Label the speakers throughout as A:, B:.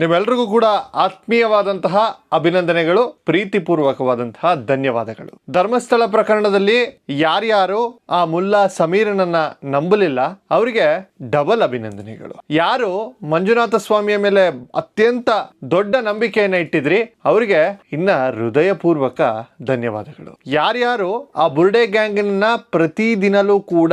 A: ನಿಮ್ಮೆಲ್ರಿಗೂ ಕೂಡ ಆತ್ಮೀಯವಾದಂತಹ ಅಭಿನಂದನೆಗಳು, ಪ್ರೀತಿಪೂರ್ವಕವಾದಂತಹ ಧನ್ಯವಾದಗಳು. ಧರ್ಮಸ್ಥಳ ಪ್ರಕರಣದಲ್ಲಿ ಯಾರ್ಯಾರು ಆ ಮುಲ್ಲಾ ಸಮೀರನನ್ನ ನಂಬಲಿಲ್ಲ, ಅವರಿಗೆ ಡಬಲ್ ಅಭಿನಂದನೆಗಳು. ಯಾರು ಮಂಜುನಾಥ ಸ್ವಾಮಿಯ ಮೇಲೆ ಅತ್ಯಂತ ದೊಡ್ಡ ನಂಬಿಕೆಯನ್ನ ಇಟ್ಟಿದ್ರಿ, ಅವರಿಗೆ ಇನ್ನ ಹೃದಯಪೂರ್ವಕ ಧನ್ಯವಾದಗಳು. ಯಾರ್ಯಾರು ಆ ಬುರ್ಡೆ ಗ್ಯಾಂಗ್ನ ಪ್ರತಿದಿನಲೂ ಕೂಡ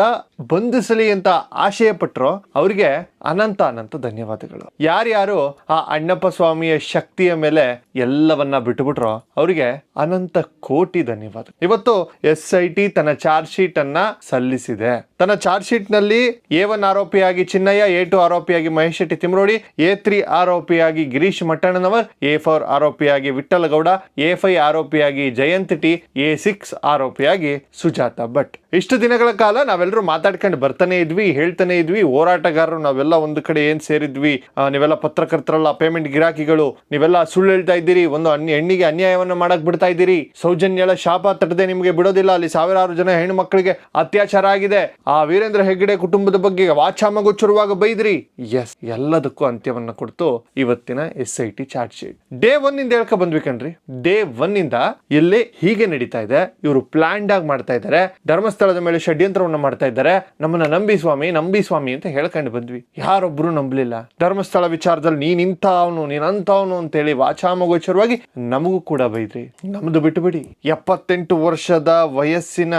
A: ಬಂಧಿಸಲಿ ಅಂತ ಆಶಯ ಪಟ್ಟರೋ ಅವರಿಗೆ ಅನಂತ ಅನಂತ ಧನ್ಯವಾದಗಳು. ಯಾರ್ಯಾರು ಆ ಅಣ್ಣಪ್ಪ ಸ್ವಾಮಿಯ ಶಕ್ತಿಯ ಮೇಲೆ ಎಲ್ಲವನ್ನ ಬಿಟ್ಟುಬಿಟ್ರೋ ಅವರಿಗೆ ಅನಂತ ಕೋಟಿ ಧನ್ಯವಾದ ಇವತ್ತು ಎಸ್ ಐ ಟಿ ತನ್ನ ಚಾರ್ಜ್ ಶೀಟ್ ಅನ್ನ ಸಲ್ಲಿಸಿದೆ. ತನ್ನ ಚಾರ್ಜ್ ಶೀಟ್ನಲ್ಲಿ ಎ ಒನ್ ಆರೋಪಿಯಾಗಿ ಚಿನ್ನಯ್ಯ, ಎ ಟು ಆರೋಪಿಯಾಗಿ ಮಹೇಶ್ ಶೆಟ್ಟಿ ತಿಮ್ರೋಡಿ, ಎ ತ್ರೀ ಆರೋಪಿಯಾಗಿ ಗಿರೀಶ್ ಮಟ್ಟಣ್ಣನವರ್, ಎ ಫೋರ್ ಆರೋಪಿಯಾಗಿ ವಿಠ್ಠಲಗೌಡ ಎ ಫೈವ್ ಆರೋಪಿಯಾಗಿ ಜಯಂತ್ ಟಿ, ಎ ಸಿಕ್ಸ್ ಆರೋಪಿಯಾಗಿ ಸುಜಾತ ಭಟ್. ಇಷ್ಟು ದಿನಗಳ ಕಾಲ ನಾವೆಲ್ಲರೂ ಮಾತಾಡ್ಕೊಂಡು ಬರ್ತಾನೆ ಇದ್ವಿ, ಹೇಳ್ತಾನೆ ಇದ್ವಿ, ಹೋರಾಟಗಾರರು ನಾವೆಲ್ಲ ಒಂದು ಕಡೆ ಏನ್ ಸೇರಿದ್ವಿ ನೀವೆಲ್ಲ ಪತ್ರಕರ್ತರಲ್ಲ ಪೇಮೆಂಟ್ ಗಿರಾಕಿಗಳು, ನೀವೆಲ್ಲ ಸುಳ್ಳು ಹೇಳ್ತಾ ಇದ್ದೀರಿ, ಒಂದು ಹೆಣ್ಣಿಗೆ ಅನ್ಯಾಯವನ್ನ ಮಾಡಕ್ ಬಿಡ್ತಾ ಇದ್ದೀರಿ ಸೌಜನ್ಯಳ ಶಾಪ ತಟ್ಟದೆ ನಿಮಗೆ ಬಿಡೋದಿಲ್ಲ, ಅಲ್ಲಿ ಸಾವಿರಾರು ಜನ ಹೆಣ್ಣು ಮಕ್ಕಳಿಗೆ ಅತ್ಯಾಚಾರ ಆಗಿದೆ, ಆ ವೀರೇಂದ್ರ ಹೆಗ್ಗಡೆ ಕುಟುಂಬದ ಬಗ್ಗೆ ವಾಚಾಮಗೋಚರವಾಗ ಬೈದ್ರಿ. ಎಸ್ ಎಲ್ಲದಕ್ಕೂ ಅಂತ್ಯವನ್ನ ಕೊಡ್ತು ಇವತ್ತಿನ S I T charge sheet day one ಇಂದ ಹೇಳ್ಕೊ ಬಂದ್ವಿ ಕಣ್ರಿ. ಡೇ ಒನ್ ಇಂದ ಇಲ್ಲಿ ಹೀಗೆ ನಡೀತಾ ಇದೆ, ಇವರು ಪ್ಲಾನ್ಡ್ ಆಗಿ ಮಾಡ್ತಾ ಇದ್ದಾರೆ, ಧರ್ಮಸ್ಥಳದ ಮೇಲೆ ಷಡ್ಯಂತ್ರವನ್ನ ಮಾಡ್ತಾ ಇದ್ದಾರೆ ನಮ್ಮನ್ನ ನಂಬಿ ಸ್ವಾಮಿ ನಂಬಿ ಸ್ವಾಮಿ ಅಂತ ಹೇಳ್ಕೊಂಡು ಬಂದ್ವಿ. ಯಾರೊಬ್ರು ನಂಬಲಿಲ್ಲ. ಧರ್ಮಸ್ಥಳ ವಿಚಾರದಲ್ಲಿ ನೀನ್ ಇಂಥವನು, ನೀನ್ ಅಂತವನು ಅಂತೇಳಿ ವಾಚಾಮಗೋಚರವಾಗಿ ನಮಗೂ ಕೂಡ ಬೈದ್ರಿ. ನಮ್ದು ಬಿಟ್ಟು ಬಿಡಿ ಎಪ್ಪತ್ತೆಂಟು ವರ್ಷದ ವಯಸ್ಸಿನ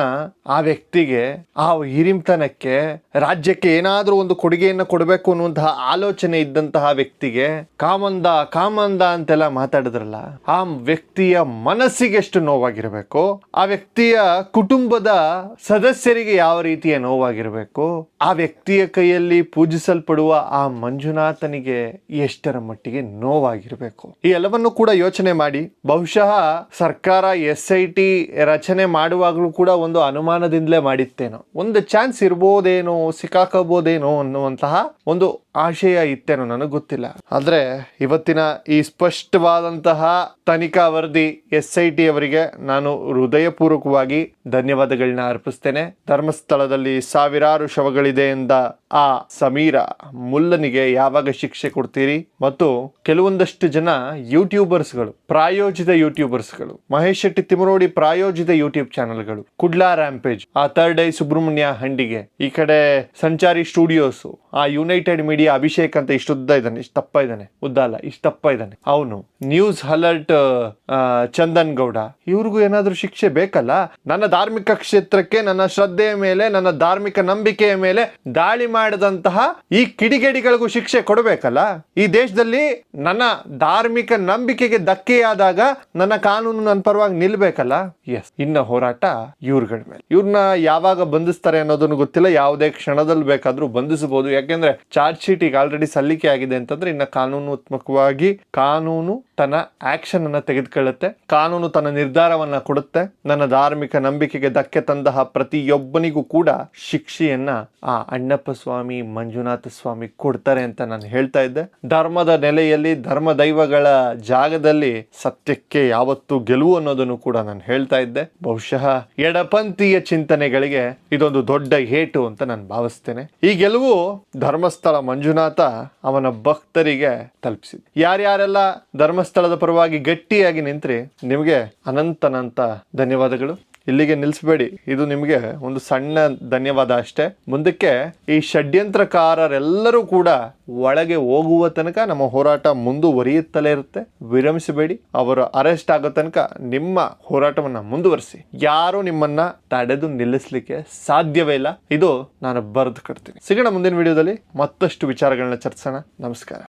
A: ಆ ವ್ಯಕ್ತಿಗೆ, ಆ ಹಿರಿಮತನಕ್ಕೆ, ರಾಜ್ಯಕ್ಕೆ ಏನಾದರೂ ಒಂದು ಕೊಡುಗೆಯನ್ನು ಕೊಡಬೇಕು ಅನ್ನುವಂತಹ ಆಲೋಚನೆ ಇದ್ದಂತಹ ವ್ಯಕ್ತಿಗೆ ಕಾಮಂದ ಕಾಮಂದ ಅಂತೆಲ್ಲ ಮಾತಾಡಿದ್ರಲ್ಲ, ಆ ವ್ಯಕ್ತಿಯ ಮನಸ್ಸಿಗೆ ಎಷ್ಟು ನೋವಾಗಿರಬೇಕು? ಆ ವ್ಯಕ್ತಿಯ ಕುಟುಂಬದ ಸದಸ್ಯರಿಗೆ ಯಾವ ರೀತಿಯ ನೋವಾಗಿರಬೇಕು ಆ ವ್ಯಕ್ತಿಯ ಕೈಯಲ್ಲಿ ಪೂಜಿಸಲ್ಪಡುವ ಆ ಮಂಜುನಾಥನಿಗೆ ಎಷ್ಟರ ಮಟ್ಟಿಗೆ ನೋವಾಗಿರಬೇಕು. ಈ ಎಲ್ಲವನ್ನು ಕೂಡ ಯೋಚನೆ ಮಾಡಿ. ಬಹುಶಃ ಸರ್ಕಾರ, ಎಸ್ ಐ ಟಿ ರಚನೆ ಮಾಡುವಾಗಲೂ ಕೂಡ ಒಂದು ಅನುಮಾನದಿಂದಲೇ ಮಾಡಿತ್ತೇನೋ. ಒಂದು ಚಾನ್ಸ್ ಇರ್ಬೋದೇನೋ, ಸಿಕ್ಕಾಕಬೋದೇನೋ ಅನ್ನುವಂತಹ ಒಂದು ಆಶಯ ಇತ್ತೇನೋ ನನಗೆ ಗೊತ್ತಿಲ್ಲ. ಆದ್ರೆ ಇವತ್ತಿನ ಈ ಸ್ಪಷ್ಟವಾದಂತಹ ತನಿಖಾ ವರದಿ ಎಸ್ ಐ ಟಿ ಅವರಿಗೆ ನಾನು ಹೃದಯಪೂರ್ವಕವಾಗಿ ಧನ್ಯವಾದಗಳನ್ನ ಅರ್ಪಿಸ್ತೇನೆ. ಧರ್ಮಸ್ಥಳದಲ್ಲಿ ಸಾವಿರಾರು ಶವಗಳಿದೆ ಎಂದ ಆ ಸಮೀರ ಮುಲ್ಲನಿಗೆ ಯಾವಾಗ ಶಿಕ್ಷೆ ಕೊಡ್ತೀರಿ? ಮತ್ತು ಕೆಲವೊಂದಷ್ಟು ಜನ ಯೂಟ್ಯೂಬರ್ಸ್ಗಳು, ಪ್ರಾಯೋಜಿತ ಯೂಟ್ಯೂಬರ್ಸ್ಗಳು, ಮಹೇಶ್ ಶೆಟ್ಟಿ ತಿಮರೋಡಿ ಪ್ರಾಯೋಜಿತ ಯೂಟ್ಯೂಬ್ ಚಾನೆಲ್ಗಳು, ಕುಡ್ಲಾ ರ್ಯಾಂಪೇಜ್, ಆ ಥರ್ಡ್ ಐ ಸುಬ್ರಹ್ಮಣ್ಯ ಹಂಡಿಗೆ, ಈ ಕಡೆ ಸಂಚಾರಿ ಸ್ಟುಡಿಯೋಸ್, ಆ ಯುನೈಟೆಡ್ ಮೀಡಿಯಾ ಅಭಿಷೇಕ್ ಅಂತ ಇಷ್ಟು ಉದ್ದ ಇದ್ದಾನೆ, ಇಷ್ಟು ತಪ್ಪ ಇದ್ದಾನೆ, ಉದ್ದ ಅಲ್ಲ, ಇಷ್ಟು ತಪ್ಪ ಇದ್ದಾನೆ. ಅವನು ನ್ಯೂಸ್ ಅಲರ್ಟ್ ಚಂದನ್ ಗೌಡ, ಇವ್ರಿಗೂ ಏನಾದರೂ ಶಿಕ್ಷೆ ಬೇಕಲ್ಲ? ನನ್ನ ಧಾರ್ಮಿಕ ಕ್ಷೇತ್ರಕ್ಕೆ, ನನ್ನ ಶ್ರದ್ಧೆಯ ಮೇಲೆ, ನನ್ನ ಧಾರ್ಮಿಕ ನಂಬಿಕೆಯ ಮೇಲೆ ದಾಳಿ ಮಾಡಿದಂತಹ ಈ ಕಿಡಿಗೇಡಿಗಳಿಗೂ ಶಿಕ್ಷೆ ಕೊಡಬೇಕಲ್ಲ? ಈ ದೇಶದಲ್ಲಿ ನನ್ನ ಧಾರ್ಮಿಕ ನಂಬಿಕೆಗೆ ಧಕ್ಕೆಯಾದಾಗ ನನ್ನ ಕಾನೂನು ನನ್ನ ಪರವಾಗಿ ನಿಲ್ಬೇಕಲ್ಲ? ಎಸ್ ಇನ್ನ ಹೋರಾಟ ಇವ್ರಗಳ ಮೇಲೆ. ಇವ್ರನ್ನ ಯಾವಾಗ ಬಂಧಿಸ್ತಾರೆ ಅನ್ನೋದನ್ನು ಗೊತ್ತಿಲ್ಲ, ಯಾವುದೇ ಕ್ಷಣದಲ್ಲಿ ಬೇಕಾದ್ರೂ ಬಂಧಿಸಬಹುದು. ಯಾಕೆಂದ್ರೆ ಚಾರ್ಜ್ ಶೀಟ್ ಈಗ ಆಲ್ರೆಡಿ ಸಲ್ಲಿಕೆ ಆಗಿದೆ ಅಂತಂದ್ರೆ ಇನ್ನ ಕಾನೂನಾತ್ಮಕವಾಗಿ ಕಾನೂನು ತನ್ನ ಆಕ್ಷನ್ ಅನ್ನ ತೆಗೆದುಕೊಳ್ಳುತ್ತೆ. ಕಾನೂನು ತನ್ನ ನಿರ್ಧಾರವನ್ನ ಕೊಡುತ್ತೆ. ನನ್ನ ಧಾರ್ಮಿಕ ನಂಬಿಕೆಗೆ ಧಕ್ಕೆ ತಂದಹ ಪ್ರತಿಯೊಬ್ಬನಿಗೂ ಕೂಡ ಶಿಕ್ಷೆಯನ್ನ ಆ ಅಣ್ಣಪ್ಪ ಸ್ವಾಮಿ, ಮಂಜುನಾಥ ಸ್ವಾಮಿ ಕೊಡ್ತಾರೆ ಅಂತ ನಾನು ಹೇಳ್ತಾ ಇದ್ದೆ. ಧರ್ಮದ ನೆಲೆಯಲ್ಲಿ, ಧರ್ಮ ದೈವಗಳ ಜಾಗದಲ್ಲಿ ಸತ್ಯಕ್ಕೆ ಯಾವತ್ತು ಗೆಲುವು ಅನ್ನೋದನ್ನು ಕೂಡ ನಾನು ಹೇಳ್ತಾ ಇದ್ದೆ. ಬಹುಶಃ ಎಡಪಂಥೀಯ ಚಿಂತನೆಗಳಿಗೆ ಇದೊಂದು ದೊಡ್ಡ ಏಟು ಅಂತ ನಾನು ಭಾವಿಸ್ತೇನೆ. ಈ ಗೆಲುವು ಧರ್ಮಸ್ಥಳ ಮಂಜುನಾಥ ಅವನ ಭಕ್ತರಿಗೆ ತಲುಪಿಸಿದೆ. ಯಾರ್ಯಾರೆಲ್ಲ ಧರ್ಮಸ್ಥಳದ ಪರವಾಗಿ ಗಟ್ಟಿಯಾಗಿ ನಿಂತ್ರಿ ನಿಮಗೆ ಅನಂತನಂತ ಧನ್ಯವಾದಗಳು. ಇಲ್ಲಿಗೆ ನಿಲ್ಲಿಸಬೇಡಿ. ಇದು ನಿಮಗೆ ಒಂದು ಸಣ್ಣ ಧನ್ಯವಾದ ಅಷ್ಟೇ. ಮುಂದಕ್ಕೆ ಈ ಷಡ್ಯಂತ್ರಕಾರರೆಲ್ಲರೂ ಕೂಡ ಒಳಗೆ ಹೋಗುವ ತನಕ, ನಮ್ಮ ಹೋರಾಟ ಮುಂದುವರಿಯುತ್ತಲೇ ಇರುತ್ತೆ. ವಿರಮಿಸಬೇಡಿ. ಅವರು ಅರೆಸ್ಟ್ ಆಗೋ ತನಕ ನಿಮ್ಮ ಹೋರಾಟವನ್ನ ಮುಂದುವರಿಸಿ. ಯಾರು ನಿಮ್ಮನ್ನ ತಡೆದು ನಿಲ್ಲಿಸಲಿಕ್ಕೆ ಸಾಧ್ಯವೇ ಇಲ್ಲ. ಇದು ನಾನು ಬರೆದು ಕಟ್ತೀನಿ. ಸಿಗೋಣ ಮುಂದಿನ ವಿಡಿಯೋದಲ್ಲಿ ಮತ್ತಷ್ಟು ವಿಚಾರಗಳನ್ನ ಚರ್ಚಿಸೋಣ. ನಮಸ್ಕಾರ.